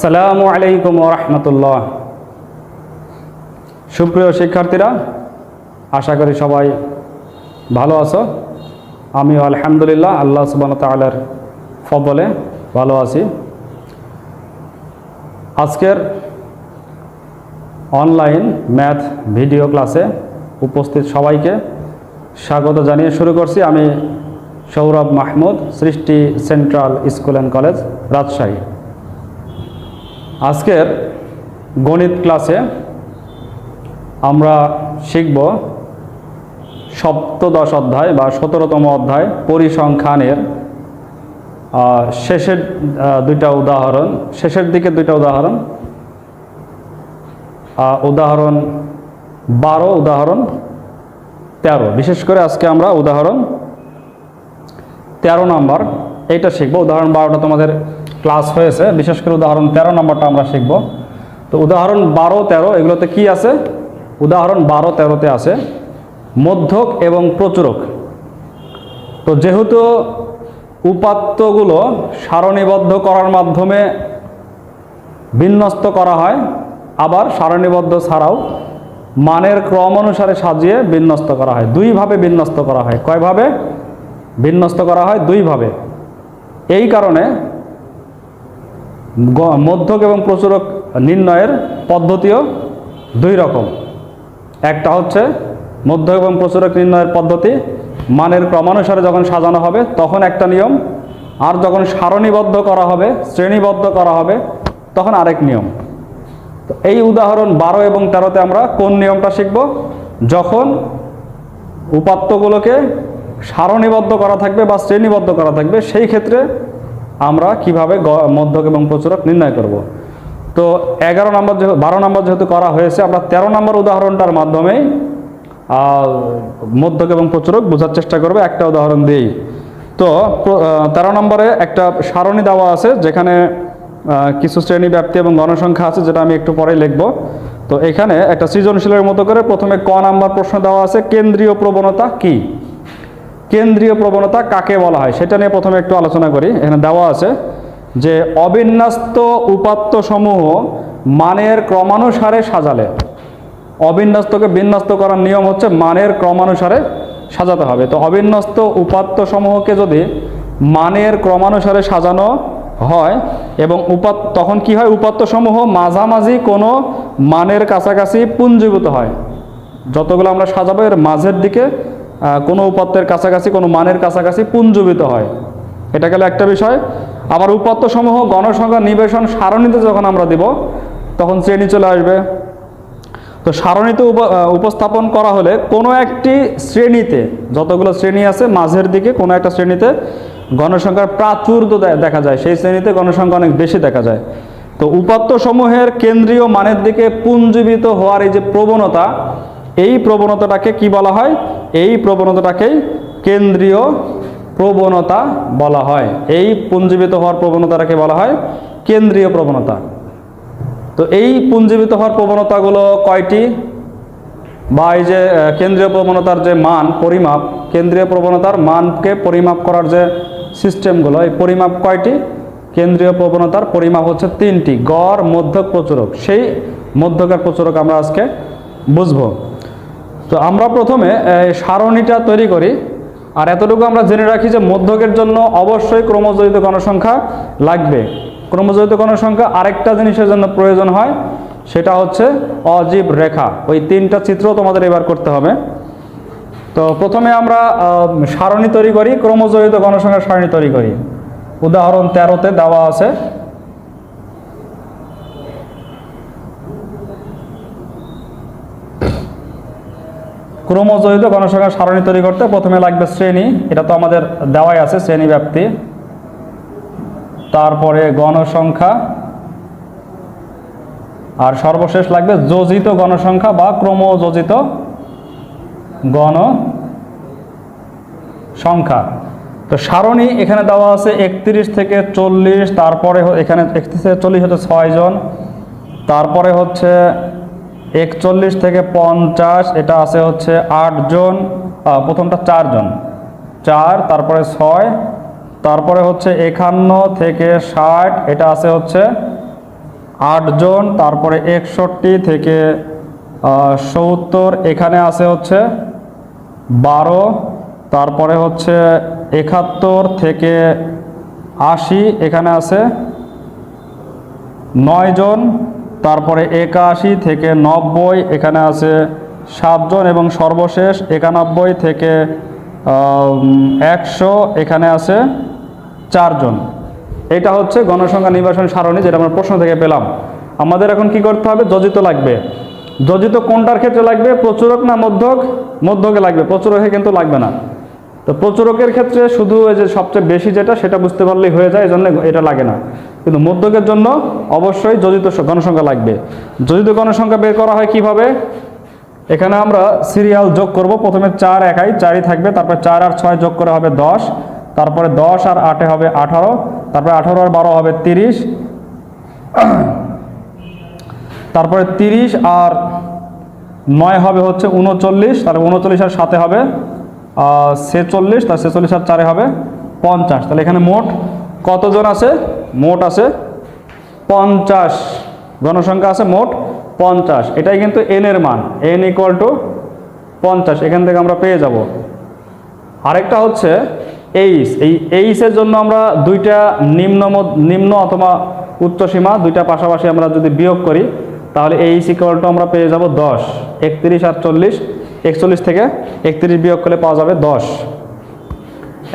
আসসালামু আলাইকুম রহমতুল্লাহ। সুপ্রিয় শিক্ষার্থীরা, আশা করি সবাই ভালো আছো। আমি আলহামদুলিল্লাহ আল্লাহ সুবান তালার ফবলে ভালো আছি। আজকের অনলাইন ম্যাথ ভিডিও ক্লাসে উপস্থিত সবাইকে স্বাগত জানিয়ে শুরু করছি আমি Sourav Mahmud, Srishti central school and college, Rajshahi. আজকের গণিত ক্লাসে আমরা শিখব সপ্তদশ অধ্যায় বা সতেরোতম অধ্যায় পরিসংখ্যানের শেষের দুইটা উদাহরণ, শেষের দিকে দুইটা উদাহরণ উদাহরণ বারো, উদাহরণ তেরো। বিশেষ করে আজকে আমরা উদাহরণ তেরো নম্বর, এইটা শিখব। উদাহরণ বারোটা তোমাদের ক্লাস হয়েছে, বিশেষ করে উদাহরণ তেরো নম্বরটা আমরা শিখব। তো উদাহরণ বারো, তেরো, এগুলোতে কি আছে? উদাহরণ বারো, তেরোতে আছে, মধ্যক এবং প্রচুরক। তো যেহেতু উপাত্তগুলো সারণীবদ্ধ করার মাধ্যমে বিন্যস্ত করা হয়, আবার সারণীবদ্ধ ছাড়াও মানের ক্রম অনুসারে সাজিয়ে বিন্যস্ত করা হয়। দুইভাবে বিন্যস্ত করা হয়। কয়ভাবে? বিন্যস্ত করা হয় দুইভাবে। এই কারণে মধ্যক এবং প্রচুরক নির্ণয়ের পদ্ধতিও দুই রকম। একটা হচ্ছে মধ্যক এবং প্রচুরক নির্ণয়ের পদ্ধতি, মানের ক্রমানুসারে যখন সাজানো হবে, তখন একটা নিয়ম, আর যখন সারণীবদ্ধ করা হবে, শ্রেণীবদ্ধ করা হবে, তখন আরেক নিয়ম। তো এই উদাহরণ বারো এবং তেরোতে আমরা কোন নিয়মটা শিখব? যখন উপাত্তগুলোকে সারণীবদ্ধ করা থাকবে বা শ্রেণীবদ্ধ করা থাকবে, সেই ক্ষেত্রে আমরা কীভাবে মধ্যক এবং প্রচুরক নির্ণয় করব। তো এগারো নম্বর যেহেতু বারো নম্বর যেহেতু করা হয়েছে আমরা তেরো নম্বর উদাহরণটার মাধ্যমেই আহ, মধ্যক এবং প্রচুরক বোঝার চেষ্টা করব। একটা উদাহরণ দিই তো প্র- আহ, তেরো নম্বরে একটা সারণী দেওয়া আছে যেখানে কিছু শ্রেণি ব্যাপ্তি এবং গণসংখ্যা আছে যেটা আমি একটু পরেই লিখব। তো এখানে একটা সৃজনশীলের মতো করে প্রথমে ক নাম্বার প্রশ্ন দেওয়া আছে কেন্দ্রীয় প্রবণতা কি? কেন্দ্রীয় প্রবণতা কাকে বলা হয় সেটা নিয়ে প্রথমে একটু আলোচনা করি। এখানে দেওয়া আছে যে অবিন্যস্ত উপাত্ত সমূহ মানের ক্রমানুসারে সাজালে। অবিন্যস্তকে বিন্যস্ত করার নিয়ম হচ্ছে মানের ক্রমানুসারে সাজাতে হবে। তো অবিন্যস্ত উপাত্ত সমূহকে যদি মানের ক্রমানুসারে সাজানো হয় এবং উপাত, তখন কি হয়? উপাত্ত সমূহ মাঝামাঝি কোনো মানের কাছাকাছি পুঞ্জীভূত হয়। যতগুলো আমরা সাজাবো এর মাঝের দিকে কোনো উপাত্তের কাছাকাছি, কোনো মানের কাছাকাছি পুঞ্জীবিত হয়। এটা গেল একটা বিষয়। আবার উপাত্ত সমূহ গণসংখ্যা নিবেশন সারণীতে যখন আমরা দিব, তখন শ্রেণি চলে আসবে। তো সারণীতে উপ- উপস্থাপন করা হলে কোনো একটি শ্রেণীতে, যতগুলো শ্রেণি আছে মাঝের দিকে, কোনো একটা শ্রেণীতে গণসংখ্যার প্রাচুর্য দেখা যায়। সেই শ্রেণীতে গণসংখ্যা অনেক বেশি দেখা যায়। তো উপাত্ত সমূহের কেন্দ্রীয় মানের দিকে পুঞ্জীবিত হওয়ার এই যে প্রবণতা, এই প্রবণতাটাকে কি বলা হয়? এই প্রবণতাটাকেই কেন্দ্রীয় প্রবণতা বলা হয়। এই পুঞ্জীবিত হওয়ার প্রবণতাটাকে বলা হয় কেন্দ্রীয় প্রবণতা। তো এই পুঞ্জীবিত হওয়ার প্রবণতাগুলো কয়টি? বা এই যে কেন্দ্রীয় প্রবণতার যে মান, পরিমাপ, কেন্দ্রীয় প্রবণতার মানকে পরিমাপ করার যে সিস্টেমগুলো, এই পরিমাপ কয়টি? কেন্দ্রীয় প্রবণতার পরিমাপ হচ্ছে তিনটি, গড়, মধ্যক, প্রচুরক। সেই মধ্যকার প্রচুরক আমরা আজকে বুঝব। তো আমরা প্রথমে সারণীটা তৈরি করি। আর এতটুকু আমরা জেনে রাখি যে মধ্যকের জন্য অবশ্যই ক্রমজড়িত গণসংখ্যা লাগবে। ক্রমজড়িত গণসংখ্যা আরেকটা জিনিসের জন্য প্রয়োজন হয়, সেটা হচ্ছে অজীব রেখা। ওই তিনটা চিত্র তোমাদের এবার করতে হবে। তো প্রথমে আমরা সারণী তৈরি করি, ক্রমজড়িত গণসংখ্যার সারণী তৈরি করি। উদাহরণ তেরোতে দেওয়া আছে। ক্রমজড়িত গণসংখ্যা সারণী তৈরি করতে প্রথমে লাগবে শ্রেণি। এটা তো আমাদের দেওয়াই আছে, শ্রেণি ব্যাপ্তি। তারপরে গণসংখ্যা। আর সর্বশেষ লাগবে যোজিত গণসংখ্যা বা ক্রমযোজিত গণ সংখ্যা তো সারণী এখানে দেওয়া আছে একত্রিশ থেকে চল্লিশ, তারপরে এখানে একত্রিশ থেকে চল্লিশ হচ্ছে ছয়জন তারপরে হচ্ছে একচল্লিশ থেকে পঞ্চাশ, এটা আছে হচ্ছে আটজন প্রথমটা চারজন চার, তারপরে ছয়, তারপরে হচ্ছে একান্ন থেকে ষাট, এটা আছে হচ্ছে আটজন তারপরে একষট্টি থেকে সত্তর, এখানে আছে হচ্ছে বারো, তারপরে হচ্ছে একাত্তর থেকে আশি, এখানে আছে নয় জন তারপরে একাশি থেকে নব্বই, এখানে আছে সাতজন এবং সর্বশেষ একানব্বই থেকে একশো, এখানে আছে চারজন। এটা হচ্ছে গণসংখ্যা নির্বাচন সারণী, যেটা আমরা প্রশ্ন থেকে পেলাম। আমাদের এখন কি করতে হবে? যোজিত লাগবে। যোজিত কোনটার ক্ষেত্রে লাগবে? প্রচুরক না মধ্যক? মধ্যকে লাগবে। প্রচুরকে কিন্তু লাগবে না। তো প্রচুরকের ক্ষেত্রে শুধু যে সবচেয়ে বেশি যেটা, সেটা বুঝতে পারলেই হয়ে যায় এই জন্য এটা লাগে না। কিন্তু মধ্যকের জন্য অবশ্যই যোজিত গণসংখ্যা লাগবে। যোজিত গণসংখ্যা বের করা হয় কীভাবে? এখানে আমরা সিরিয়াল যোগ করব। প্রথমে চার একাই চারই থাকবে, তারপরে চার আর ছয় যোগ করে হবে দশ, তারপরে দশ আর আটে হবে আঠারো, তারপরে আঠারো আর বারো হবে তিরিশ, তারপরে তিরিশ আর নয় হবে হচ্ছে উনচল্লিশ, তাহলে উনচল্লিশ আর সাথে হবে ছেচল্লিশ তার ছেচল্লিশ আর চারে হবে পঞ্চাশ। তাহলে এখানে মোট কতজন আছে? মোট আছে পঞ্চাশ গণসংখ্যা আছে মোট পঞ্চাশ। এটাই কিন্তু এন এর মান এন ইকুয়াল টু পঞ্চাশ, এখান থেকে আমরা পেয়ে যাব। আরেকটা হচ্ছে এইস এই এইসের জন্য আমরা দুইটা নিম্ন নিম্ন অথবা উচ্চ সীমা, দুইটা পাশাপাশি আমরা যদি বিয়োগ করি, তাহলে এইস ইকুয়াল টু আমরা পেয়ে যাব দশ, একত্রিশ আর চল্লিশ একচল্লিশ থেকে একত্রিশ বিয়োগ করলে পাওয়া যাবে দশ।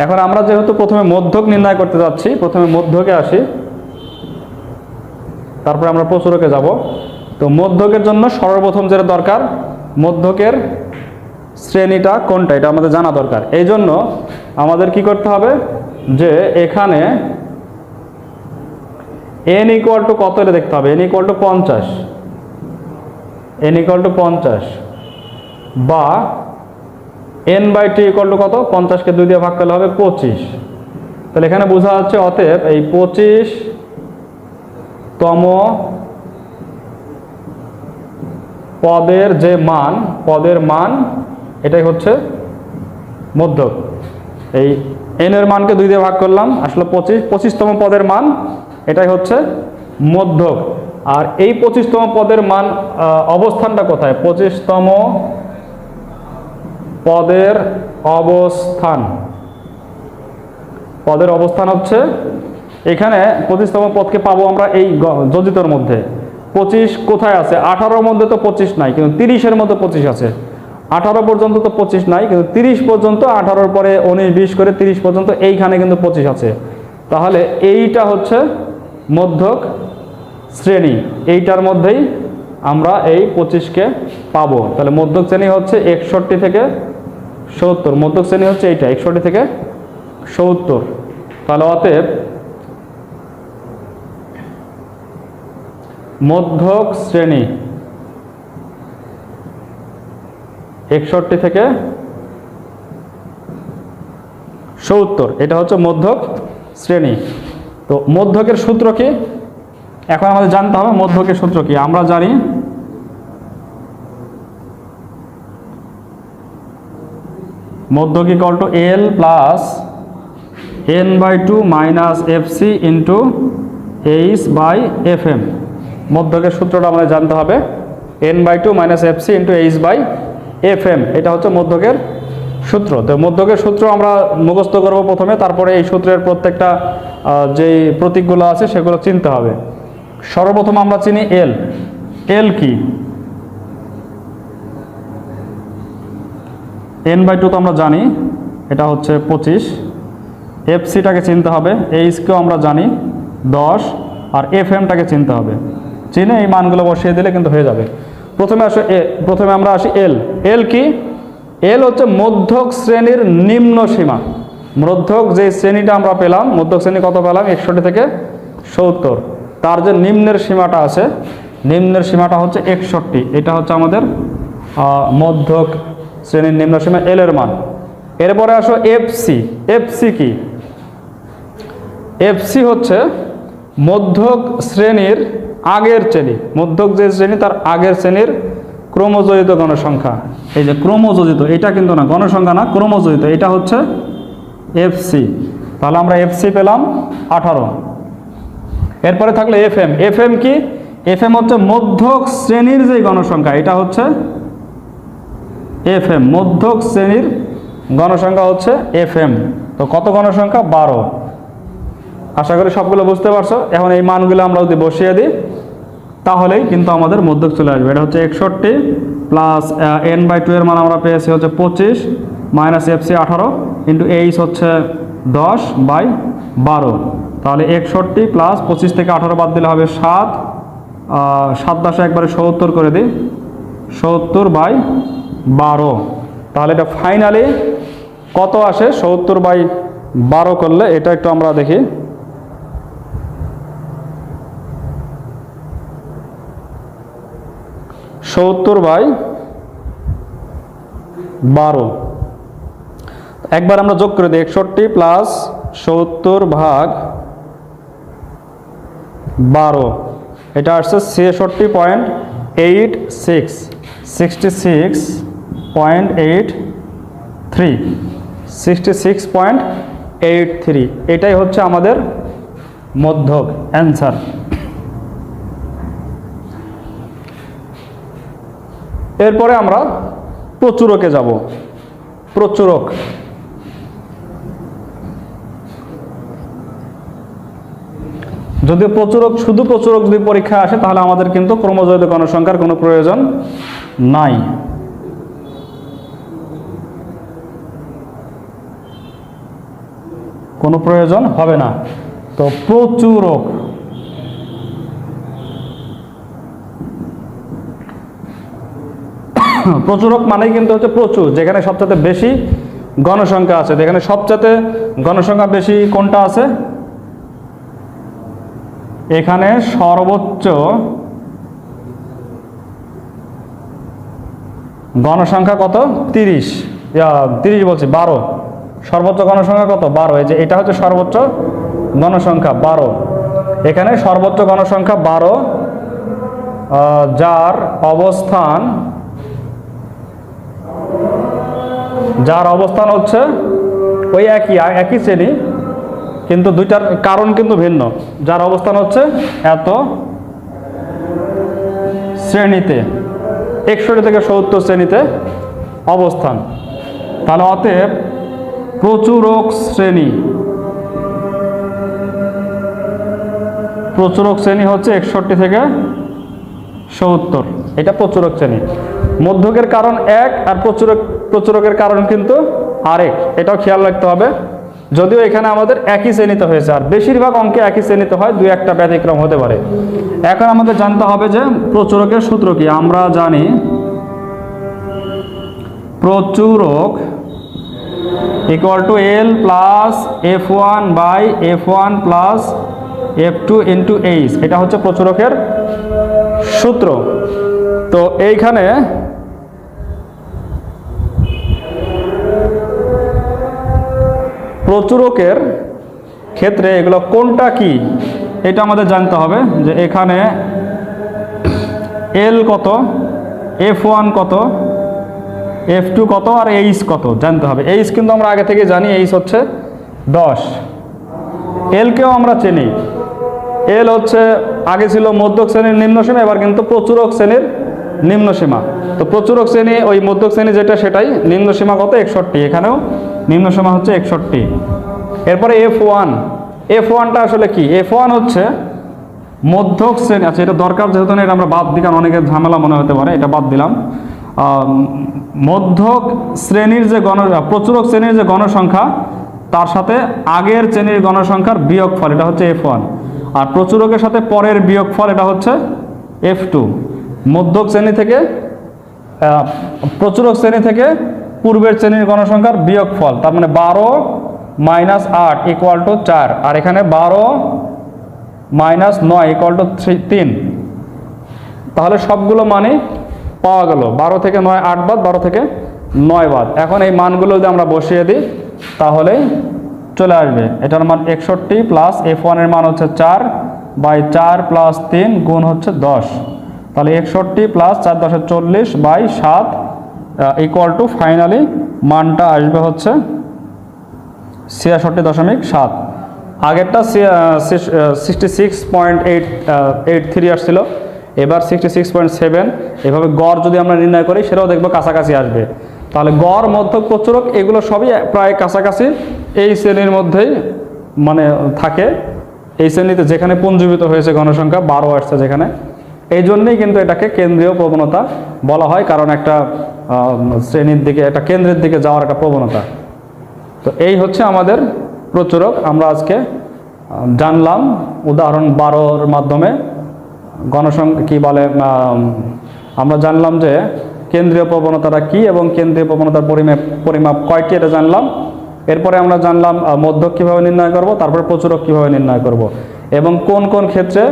এখন আমরা যেহেতু প্রথমে মধ্যক নির্ণয় করতে যাচ্ছি, প্রথমে মধ্যকে আসি। তারপরে আমরা প্রচুরকে যাব। তো মধ্যকের জন্য সর্বপ্রথম যেটা দরকার, মধ্যকের শ্রেণীটা কোনটা? এটা আমাদের জানা দরকার। এই জন্য আমাদের কি করতে হবে যে এখানে এন ইকুয়াল টু কত এটা দেখতে হবে? এন ইকুয়াল টু পঞ্চাশ। এন ইকুয়াল টু পঞ্চাশ বা N by T equal to কত? পঞ্চাশকে দুই দিয়ে ভাগ করলে হবে পঁচিশ। তাহলে এখানে বোঝা যাচ্ছে অতএব এই পঁচিশ তম পদের যে মান, পদের মান, এটাই হচ্ছে মধ্যক। এই এন এর মানকে দুই দিয়ে ভাগ করলাম, আসলে পঁচিশ, পঁচিশতম পদের মান, এটাই হচ্ছে মধ্যক। আর এই পঁচিশতম পদের মান অবস্থানটা কোথায়? পঁচিশতম পদের অবস্থান। পদের অবস্থান হচ্ছে, এখানে পঁচিশতম পদকে পাবো আমরা এই যোজিতর মধ্যে। পঁচিশ কোথায় আছে? আঠারোর মধ্যে তো পঁচিশ নাই, কিন্তু তিরিশের মধ্যে পঁচিশ আছে। আঠারো পর্যন্ত তো পঁচিশ নাই, কিন্তু তিরিশ পর্যন্ত আঠারোর পরে উনিশ, বিশ করে তিরিশ পর্যন্ত এইখানে কিন্তু পঁচিশ আছে। তাহলে এইটা হচ্ছে মধ্যক শ্রেণি। এইটার মধ্যেই আমরা এই পঁচিশকে পাবো। তাহলে মধ্যক শ্রেণি হচ্ছে একষট্টি থেকে সত্তর, মধ্যক শ্রেণি হচ্ছে এইটা, একষট্টি থেকে সত্তর। তাহলে অতএব মধ্যক শ্রেণি একষট্টি থেকে সত্তর, এটা হচ্ছে মধ্যক শ্রেণি। তো মধ্যকের সূত্র কি? এখন আমাদের জানতে হবে মধ্যকের সূত্র কি, আমরা জানি মধ্যক equal to L plus N by two minus F C into H by F M মধ্যকের সূত্রটা আমাদের জানতে হবে। N by two minus F C into H by F M এটা হচ্ছে মধ্যকের সূত্র। তো মধ্যকের সূত্র আমরা মুখস্থ করব প্রথমে, তারপরে এই সূত্রের প্রত্যেকটা যেই প্রতীকগুলো আছে সেগুলো চিনতে হবে। সর্বপ্রথম আমরা চিনি এল এল কি? এন বাই টু তো আমরা জানি, এটা হচ্ছে পঁচিশ। এফ সিটাকে চিনতে হবে এইচকেও আমরা জানি, দশ, আর এফ এমটাকে চিনতে হবে। চিনে এই মানগুলো বসিয়ে দিলে কিন্তু হয়ে যাবে। প্রথমে আসো এ প্রথমে আমরা আসি এল এল কি? এল হচ্ছে মধ্যক শ্রেণির নিম্ন সীমা। মধ্যক যে শ্রেণীটা আমরা পেলাম, মধ্যক শ্রেণি কত পেলাম? একষট্টি থেকে সত্তর। তার যে নিম্নের সীমাটা আছে, নিম্নের সীমাটা হচ্ছে একষট্টি। এটা হচ্ছে আমাদের মধ্যক শ্রেণির নিম্ন সীমা এল এর মান। এরপরে আসো এফসি এফসি কি? এফসি হচ্ছে মধ্যক শ্রেণির আগের শ্রেণি। মধ্যক যে শ্রেণি, তার আগের শ্রেণির ক্রমযোজিত গণসংখ্যা। এই যে ক্রমযোজিত, এটা কিন্তু না, গণসংখ্যা না, ক্রমযোজিত, এটা হচ্ছে এফসি তাহলে আমরা এফসি পেলাম আঠারো। এরপরে থাকল এফ এম এফ এম কি? এফ এম হচ্ছে মধ্যক শ্রেণির যে গণসংখ্যা, এটা হচ্ছে এফ এম মধ্যক শ্রেণির গণসংখ্যা হচ্ছে এফ এম তো কত গণসংখ্যা? বারো। আশা করি সবগুলো বুঝতে পারছ। এখন এই মানগুলো আমরা যদি বসিয়ে দিই, তাহলেই কিন্তু আমাদের মধ্যক চলে আসবে। এটা হচ্ছে একষট্টি প্লাস এন বাই টু এর মান আমরা পেয়েছি হচ্ছে পঁচিশ মাইনাস এফ সি আঠারো ইন্টু এইচ হচ্ছে দশ বাই বারো। তাহলে একষট্টি প্লাস পঁচিশ থেকে আঠারো বাদ দিলে হবে সাত। সাত দশে একবারে সত্তর করে দিই। সত্তর বাই বারো। তাহলে এটা ফাইনালি কত আসে? সত্তর বাই বারো করলে এটা একটু আমরা দেখি। সত্তর বাই বারো। একবার আমরা যোগ করে দিই, একষট্টি প্লাস সত্তর ভাগ বারো। এটা আসছে ছেষট্টি point eight six sixty six point eight three, sixty six point eight three, এটাই হচ্ছে আমাদের মধ্যক অ্যান্সার। এরপরে আমরা প্রচুরকে যাব, প্রচুরক। যদি প্রচুরক, শুধু প্রচুরক যদি পরীক্ষা আসে, তাহলে আমাদের কিন্তু ক্রমজৈত গণসংখ্যার কোনো প্রয়োজন নাই। কোনো প্রয়োজন হবে না। তো প্রচুরক প্রচুরক মানেই কিন্তু হচ্ছে প্রচুর। যেখানে সবচেয়ে বেশি গণসংখ্যা আছে, যেখানে সবচেয়ে গণসংখ্যা বেশি কোনটা আছে? এখানে সর্বোচ্চ গণসংখ্যা কত? তিরিশ। তিরিশ বলছি, বারো। সর্বোচ্চ গণসংখ্যা কত? বারো। এই যে এটা হচ্ছে সর্বোচ্চ গণসংখ্যা, বারো। এখানে সর্বোচ্চ গণসংখ্যা বারো যার অবস্থান যার অবস্থান হচ্ছে ওই একই একই শ্রেণি, কিন্তু দুইটার কারণ কিন্তু ভিন্ন। যার অবস্থান হচ্ছে এত শ্রেণীতে, একষট্টি থেকে সত্তর শ্রেণীতে অবস্থান। তাহলে অতএব প্রচুরক শ্রেণি। প্রচুরক শ্রেণি হচ্ছে একষট্টি থেকে সত্তর। এটা প্রচুরক শ্রেণি। মধ্যকের কারণ এক আর প্রচুরক প্রচুরকের কারণ কিন্তু আরেক। এটাও খেয়াল রাখতে হবে। যদিও এখানে আমাদের একই শ্রেণীতে হয়েছে, আর বেশিরভাগ অঙ্কে একই শ্রেণীতে হয়, দুই একটা ব্যতিক্রম হতে পারে। এখন আমাদের জানতে হবে যে প্রচুরকের সূত্র কি? আমরা জানি প্রচুরক equal to L plus F one by F one plus F two into H এটা হচ্ছে প্রচুরকের সূত্র। তো এইখানে প্রচুরকের ক্ষেত্রে এগুলো কোনটা কি? এটা আমাদের জানতে হবে যে এখানে এল কত এফ ওয়ান কত এফ টু কত আর এইচ কত? জানতে হবে। এইচ কিন্তু আমরা আগে থেকে জানি এইচ হচ্ছে দশ। এলকেও আমরা চিনি। এল হচ্ছে, আগে ছিল মধ্যক শ্রেণির নিম্ন সীমা, এবার কিন্তু প্রচুরক শ্রেণির নিম্ন সীমা। তো প্রচুরক শ্রেণি, ওই মধ্যক শ্রেণি যেটা সেটাই, নিম্ন সীমা কত? একষট্টি। এখানেও নিম্ন সীমা হচ্ছে একষট্টি। এরপরে এফ ওয়ান এফ ওয়ানটা আসলে কি? এফ ওয়ান হচ্ছে মধ্যক শ্রেণি। আচ্ছা এটা দরকার যেহেতু এটা আমরা বাদ দিই, কারণ অনেকের ঝামেলা মনে হতে পারে, এটা বাদ দিলাম। মধ্যক শ্রেণির যে গণ, প্রচুরক শ্রেণির যে গণসংখ্যা, তার সাথে আগের শ্রেণির গণসংখ্যার বিয়োগফল, এটা হচ্ছে এফ ওয়ান আর প্রচুরকের সাথে পরের বিয়োগফল, এটা হচ্ছে এফ টু মধ্যক শ্রেণি থেকে প্রচুরক শ্রেণি থেকে পূর্বের শ্রেণির গণসংখ্যার বিয়োগফল, তার মানে বারো মাইনাস আট ইকুয়াল টু চার। আর এখানে বারো মাইনাস নয় ইকুয়াল টু থ্রি, তিন। তাহলে সবগুলো মানে পাওয়া গেল। বারো থেকে নয় আট বাদ, বারো থেকে নয় বাদ। এখন এই মানগুলো যদি আমরা বসিয়ে দিই তাহলেই চলে আসবে। এটার মান একষট্টি প্লাস এফ ওয়ানের মান হচ্ছে চার বাই চার প্লাস তিন গুণ হচ্ছে দশ। তাহলে একষট্টি প্লাস চার দশে চল্লিশ বাই সাত ইকুয়াল টু ফাইনালি মানটা আসবে হচ্ছে ছিয়াষট্টি দশমিক সাত। আগেরটা sixty six point eight eight three আসছিল। এবার সিক্সটি সিক্স পয়েন্ট সেভেন এভাবে গড় যদি আমরা নির্ণয় করি, সেটাও দেখব কাছাকাছি আসবে। তাহলে গড় মধ্যক প্রচুরক, এগুলো সবই প্রায় কাছাকাছি এই শ্রেণির মধ্যেই মানে থাকে। এই শ্রেণীতে যেখানে পুঞ্জীবিত হয়েছে গণসংখ্যা, বারো আসছে যেখানে। এই জন্যেই কিন্তু এটাকে কেন্দ্রীয় প্রবণতা বলা হয়, কারণ একটা শ্রেণির দিকে, একটা কেন্দ্রের দিকে যাওয়ার একটা প্রবণতা। তো এই হচ্ছে আমাদের প্রচুরক। আমরা আজকে জানলাম উদাহরণ বারোর মাধ্যমে। গণসংখ্যা কী বলে আমরা জানলাম যে কেন্দ্রীয় প্রবণতাটা কি এবং কেন্দ্রীয় প্রবণতার পরিমাপ পরিমাপ কয়টি এটা জানলাম। এরপরে আমরা জানলাম মধ্যক কীভাবে নির্ণয় করব, তারপরে প্রচুরক কীভাবে নির্ণয় করব এবং কোন কোন ক্ষেত্রে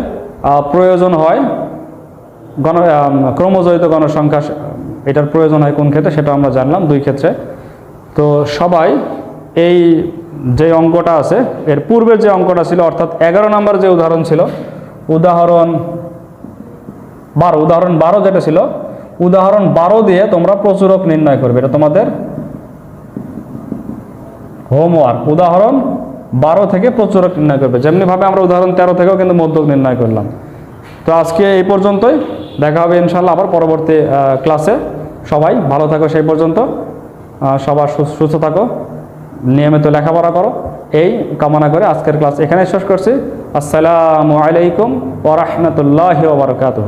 প্রয়োজন হয় গণ ক্রমজয়িত গণসংখ্যা, এটার প্রয়োজন হয় কোন ক্ষেত্রে সেটা আমরা জানলাম দুই ক্ষেত্রে। তো সবাই এই যে অঙ্কটা আছে, এর পূর্বের যে অঙ্কটা ছিল, অর্থাৎ এগারো নম্বর যে উদাহরণ ছিল, উদাহরণ বারো, উদাহরণ বারো যেটা ছিল, উদাহরণ বারো দিয়ে তোমরা প্রচুরক নির্ণয় করবে। এটা তোমাদের হোমওয়ার্ক উদাহরণ বারো থেকে প্রচুরক নির্ণয় করবে। যেমনিভাবে আমরা উদাহরণ তেরো থেকেও কিন্তু মধ্যক নির্ণয় করলাম। তো আজকে এই পর্যন্তই। দেখা হবে ইনশাল্লাহ আবার পরবর্তী ক্লাসে সবাই ভালো থাকো সেই পর্যন্ত। সবার সুস্থ থাকো। নিয়মিত লেখাপড়া করো। এই কামনা করে আজকের ক্লাস এখানে শেষ করছি। আসসালামু আলাইকুম ওরহমতুল্লাহ ওবরকাতহ